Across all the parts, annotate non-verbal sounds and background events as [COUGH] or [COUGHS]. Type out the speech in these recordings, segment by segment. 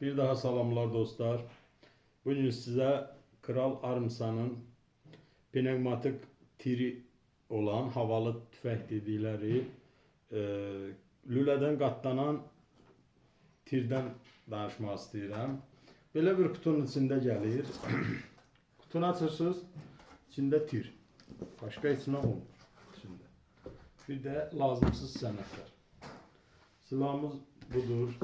Bir daha salamlar dostlar. Bugün size Kral Armsa'nın pneumatik tiri olan havalı tüfek dedikleri e, lülədən qatlanan tirdən danışmaq istəyirəm. Belə bir kutunun içində gəlir. [CLEARS THROAT] Kutunu açırsınız, içində tir. Başqa heç nə olmur içində. Bir də lazımsız sənədlər. Silahımız budur.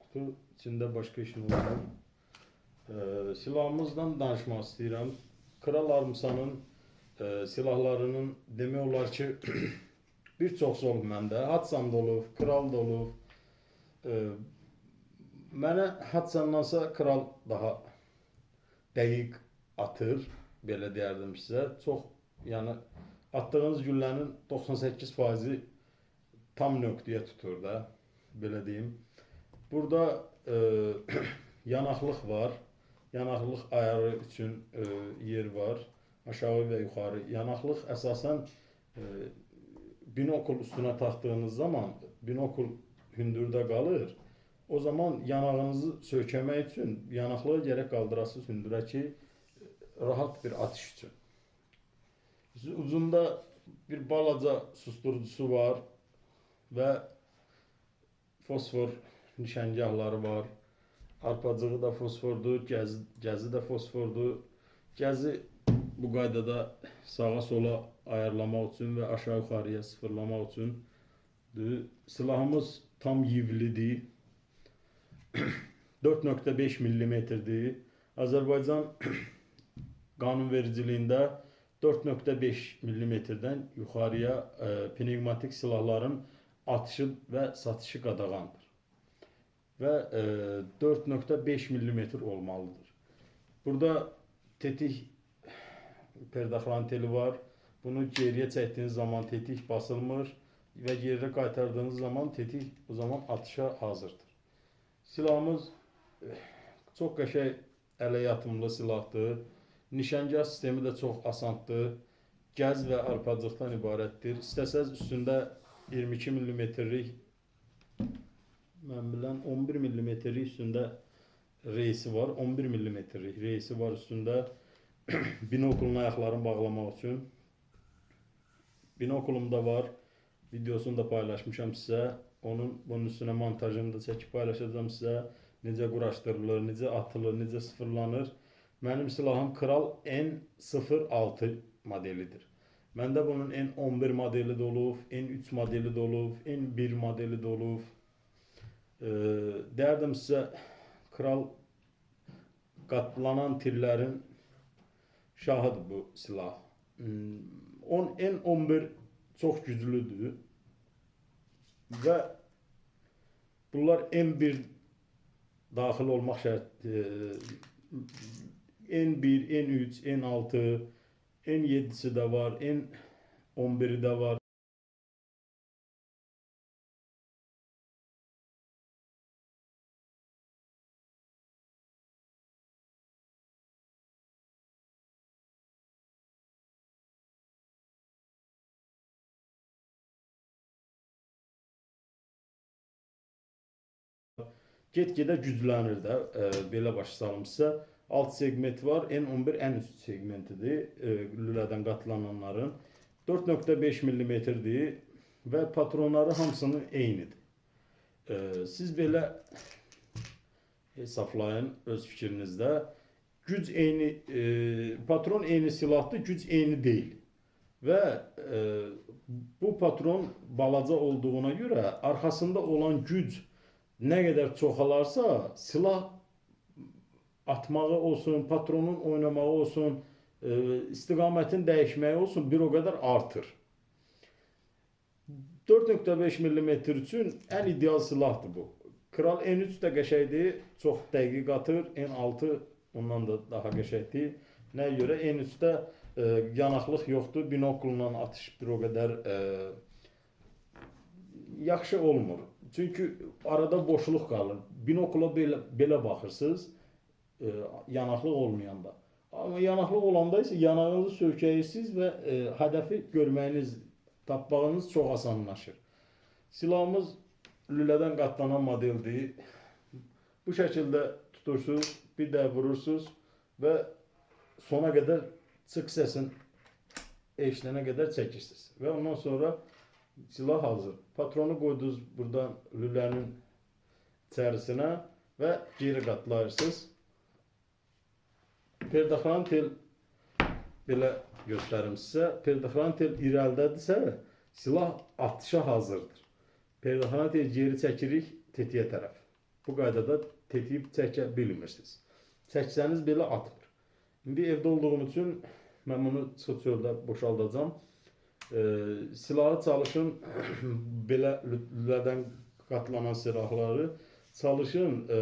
Kutu içində başqa işin olmur. Ee, silahımızdan danışmaq istəyirəm. Kral Armsanın e, silahlarının demək olar ki [CLEARS THROAT] bir çoxsu olub məndə. Hatsan da Kral da olub. E, mənə Kral daha dəqiq atır, belə deyərdim sizə. Çox, yəni atdığınız güllənin 98%-i tam nöqtəyə tutur da, belə deyim. Burada e, [CLEARS THROAT] yanaqlıq var. Yanaqlıq ayarı üçün e, yer var. Aşağı və yuxarı. Yanaqlıq əsasən e, binokul üstünə taxdığınız zaman binokul hündürdə qalır. O zaman yanağınızı sökəmək üçün yanaqlığı gərək qaldırasınız hündürə ki rahat bir atış üçün. Ucunda bir balaca susturucusu var və fosfor nişangahları var. Arpacığı da fosfordur, gəzi, gəzi də fosfordur. Gəzi bu qaydada sağa sola ayarlamaq üçün və aşağı yuxarıya sıfırlamaq üçündür. Silahımız tam yivlidir. [COUGHS] 4.5 millimetrdir. Azərbaycan [COUGHS] qanunvericiliyində 4.5 millimetrdən yuxarıya e, pnevmatik silahların atışı və satışı qadağandır. Və e, 4.5 millimetr olmalıdır. Burada tetik perdaxlan teli var. Bunu geriyə çəkdiyiniz zaman tetik basılmır və geriyə qaytardığınız zaman tetik o zaman atışa hazırdır. Silahımız eh, çox qəşəng ələ yatımlı silahdır. Nişangah sistemi də çox asandır. Gəz və arpacıqdan ibarətdir. İstəsəz üstündə 22 mm-lik mən bilən 11 mm-lik üstündə reisi var. 11 mm-lik reisi var üstündə. [CLEARS THROAT] Binokulun ayaqlarını bağlamaq üçün. Binokulum da var. Videosunu da paylaşmışam sizə. Onun bunun üstünə montajını da çəkib paylaşacağam sizə. Necə quraşdırılır, necə atılır, necə sıfırlanır. Mənim silahım Kral N06 modelidir. Məndə bunun N11 modeli də olub, N3 modeli də olub, N1 modeli də olub. Ee, derdim sizə Kral qatlanan tirlərin şahıdır bu silah. Hmm, On N11 çox güclüdür. Və bunlar N1 daxil olmaq şərt e, N1, N3, N6, N7-si də var, N11-i də var. Get-gedə güclənir də, e, belə sizə. Alt segment var, N11 ən üst segmentidir, e, lülədən qatlananların. 4.5 mm-dir və patronları hamısının eynidir. E, siz belə hesablayın öz fikrinizdə. Güc eyni, e, patron eyni silahdır, güc eyni deyil. Və e, bu patron balaca olduğuna görə arxasında olan güc nə qədər çoxalarsa, silah atmağı olsun, patronun oynamağı olsun, e, istiqamətin dəyişməyi olsun, bir o qədər artır. 4.5 mm üçün ən ideal silahdır bu. Kral N3 də qəşəngdir, çox dəqiq atır. N6 ondan da daha qəşəngdir. Nəyə görə? N3-də e, yanaqlıq yoxdur, atış bir o qədər e, yaxşı olmur. Çünki arada boşluq qalır. Binokula belə, belə baxırsınız, e, yanaqlıq olmayanda. Amma yanaqlıq olanda isə yanağınızı sökəyirsiniz və e, hədəfi görməyiniz, tapmağınız çox asanlaşır. Silahımız lülədən qatlanan modeldir. Bu şekilde tutursunuz, bir de vurursunuz ve sona kadar sık sesin eşlene kadar çekirsiniz. Ve ondan sonra silah hazır. Patronu koydunuz buradan lülenin içerisine ve geri katlarsınız. Perdaxan tel belə göstərim sizə. Perdaxan tel irəlidədirsə, silah atışa hazırdır. Perdaxan tel geri çəkirik tetiyə tərəf. Bu qaydada tetiyi çəkə bilmirsiniz. Çəksəniz belə atmır. İndi evdə olduğum üçün mən bunu çıxıb çöldə boşaldacağam. Ee, silahı çalışın [CLEARS THROAT] belə lü- lülədən silahları çalışın e,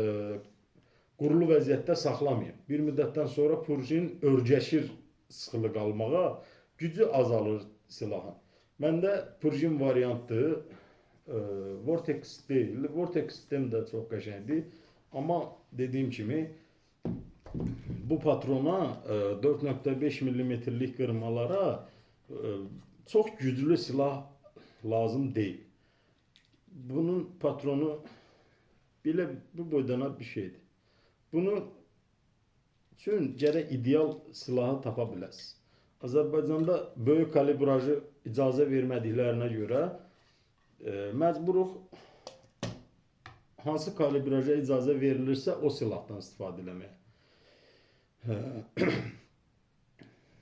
qurulu vəziyyətdə saxlamayın. Bir müddətdən sonra purjin örgəşir sıxılı qalmağa, gücü azalır silahın. Məndə purjin variantı e, Vortex deyil. Vortex sistem də çox qəşəngdir. Amma dediyim kimi bu patrona e, 4.5 mm-lik qırmalara çox güclü silah lazım deyil. Bunun patronu belə bu boydana bir şeydir. Bunu üçün gərək ideal silahı tapa biləsiniz. Azərbaycanda böyük kalibrajı icazə vermədiklərinə görə e, məcburuq hansı kalibraja icazə verilirsə o silahdan istifadə etməyə. [CLEARS THROAT]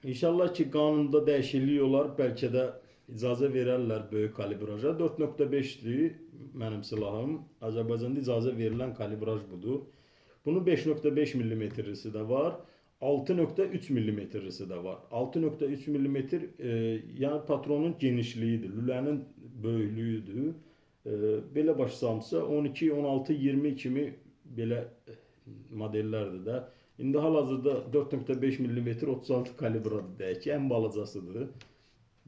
İnşallah ki qanunda dəyişiklik olar, bəlkə də icazə verərlər böyük kalibraja. 4.5-dir mənim silahım. Azərbaycanda icazə verilən kalibraj budur. Bunun 5.5 mm-lisi də var. 6.3 mm-lisi də var. 6.3 mm e, yəni patronun genişliyidir, lülənin böyüklüyüdür. E, belə başlamsa 12, 16, 20 kimi belə modellərdir də. İndi hal-hazırda 4.5 mm 36 kalibradır deyək ki, ən balacasıdır.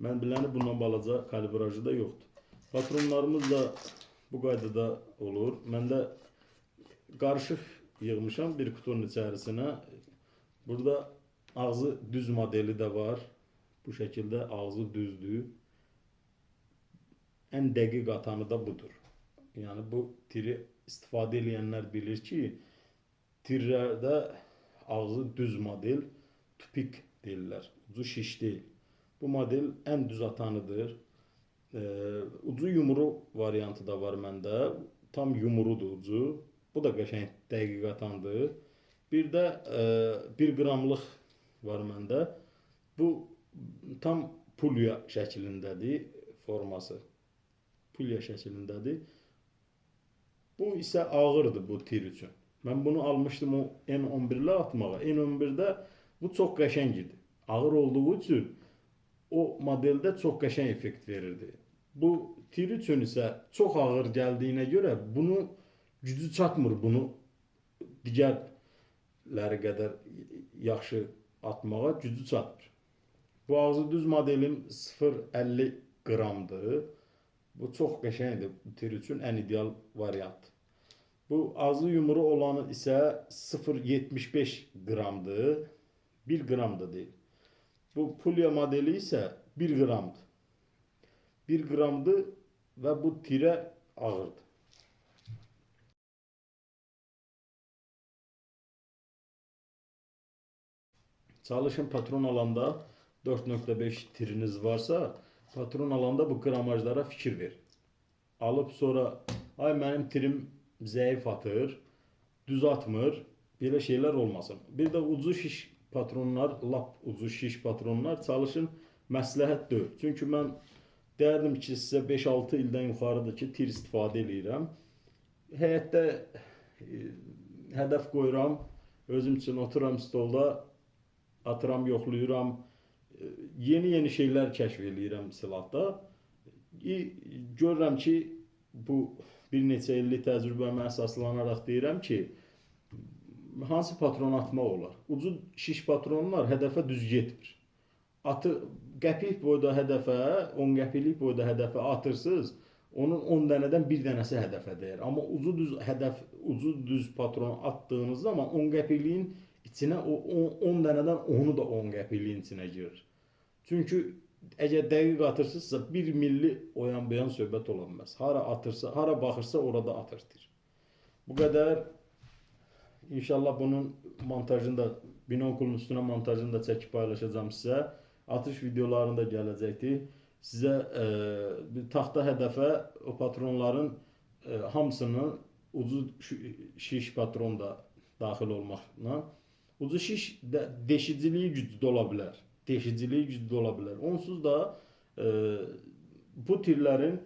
Mən biləni bundan balaca kalibrajı da yoxdur. Patronlarımız da bu qaydada olur. Məndə qarışıq yığmışam bir kutunun içərisinə. Burada ağzı düz modeli də var. Bu şəkildə ağzı düzdür. Ən dəqiq atanı da budur. Yəni bu tiri istifadə edənlər bilir ki, tirlərdə ağzı düz model tupik deyirlər. Ucu şiş deyil. Bu model ən düz atanıdır. Ee, ucu yumru variantı da var məndə. Tam yumrudur ucu. Bu da qəşəng dəqiq atandır. Bir də e, 1 qramlıq var məndə. Bu tam pulya şəklindədir forması. Pulya şəklindədir. Bu isə ağırdır bu tir üçün. Mən bunu almışdım o N11-lə atmağa. N11-də bu çox qəşəng idi. Ağır olduğu üçün o modeldə çox qəşəng effekt verirdi. Bu tir üçün isə çox ağır gəldiyinə görə bunu gücü çatmır bunu digərləri qədər yaxşı atmağa gücü çatmır. Bu ağzı düz modelim 0.50 qramdır. Bu çox qəşəngdir. Tir üçün ən ideal variant. Bu ağzı yumru olanı isə 0.75 qramdır. 1 qram da deyil. Bu Pulya modeli isə 1 qramdır. 1 qramdır və bu tirə ağırdır. Çalışın patron alanda 4.5 tiriniz varsa patron alanda bu gramajlara fikir verin. Alıp sonra ay mənim tirim zəif atır, düz atmır, belə şeylər olmasın. Bir də ucu şiş patronlar, lap ucu şiş patronlar çalışın məsləhət deyil. Çünki mən deyərdim ki, sizə 5-6 ildən yuxarıdır ki, tir istifadə edirəm. Həyətdə e, hədəf özüm üçün oturam stolda, atıram, yoxlayıram. E, Yeni-yeni şeylər kəşf eləyirəm silahda. Görürəm ki, bu bir neçə illik təcrübəmə əsaslanaraq deyirəm ki, hansı patron atmaq olar? Ucu şiş patronlar hədəfə düz getmir. Atı qəpik boyda hədəfə, 10 qəpiklik boyda hədəfə atırsınız, onun 10 dənədən bir dənəsi hədəfə dəyər. Amma ucu düz hədəf, ucu düz patron attığınız zaman 10 qəpikliyin içinə o 10 dənədən 10-u da 10 qəpikliyin içinə girir. Çünki əgər dəqiq atırsınızsa 1 milli o yan bu yan söhbət ola bilməz. Hara atırsa, hara baxırsa orada atırdır. Bu qədər İnşallah bunun montajını da binokulun üstüne montajını da çekip paylaşacağım size. Atış videolarında gelecekti. Size e, bir tahta hedefe o patronların e, hamısını ucu şi- şiş patron da daxil olmaqla ucu şiş de, deşiciliyi güclü ola bilər. Deşiciliyi güclü ola bilər. Onsuz da e, bu tirlərin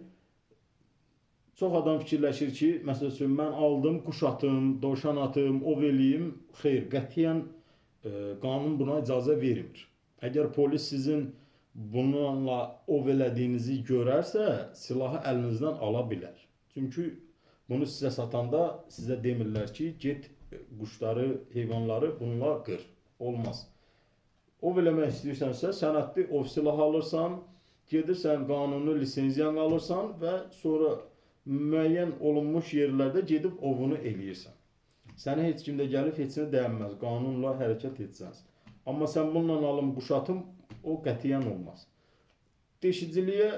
Çox adam fikirləşir ki, məsəl üçün mən aldım, quş atım, dovşan atım, ov eləyim. Xeyr, qətiyyən e, qanun buna icazə vermir. Əgər polis sizin bununla ov elədiyinizi görərsə, silahı əlinizdən ala bilər. Çünki bunu sizə satanda sizə demirlər ki, get quşları, heyvanları bununla qır. Olmaz. Ov eləmək istəyirsənsə, sənədli ov silahı alırsan, gedirsən qanuni lisenziyanı alırsan və sonra müəyyən olunmuş yerlərdə gedib ovunu eləyirsən. Sənə heç kim də gəlib heç nə dəyənməz. Qanunla hərəkət etsəniz. Amma sən bununla alım quş atım, o qətiyyən olmaz. Deşiciliyə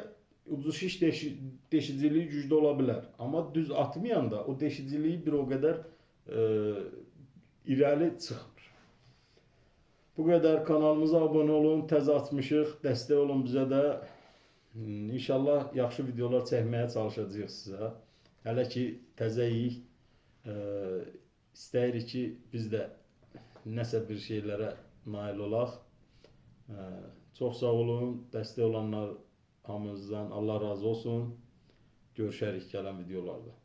ucu şiş deşi, deşiciliyi güclü ola bilər. Amma düz atmayanda o deşiciliyi bir o qədər e, irəli çıxmır. Bu qədər kanalımıza abunə olun, təzə açmışıq, dəstək olun bizə də. İnşallah yaxşı videolar çəkməyə çalışacağıq sizə. Hələ ki təzəyik. E, istəyirik ki biz də nəsə bir şeylərə nail olaq. Çox sağ olun, dəstək olanlar hamınızdan Allah razı olsun. Görüşərik gələn videolarda.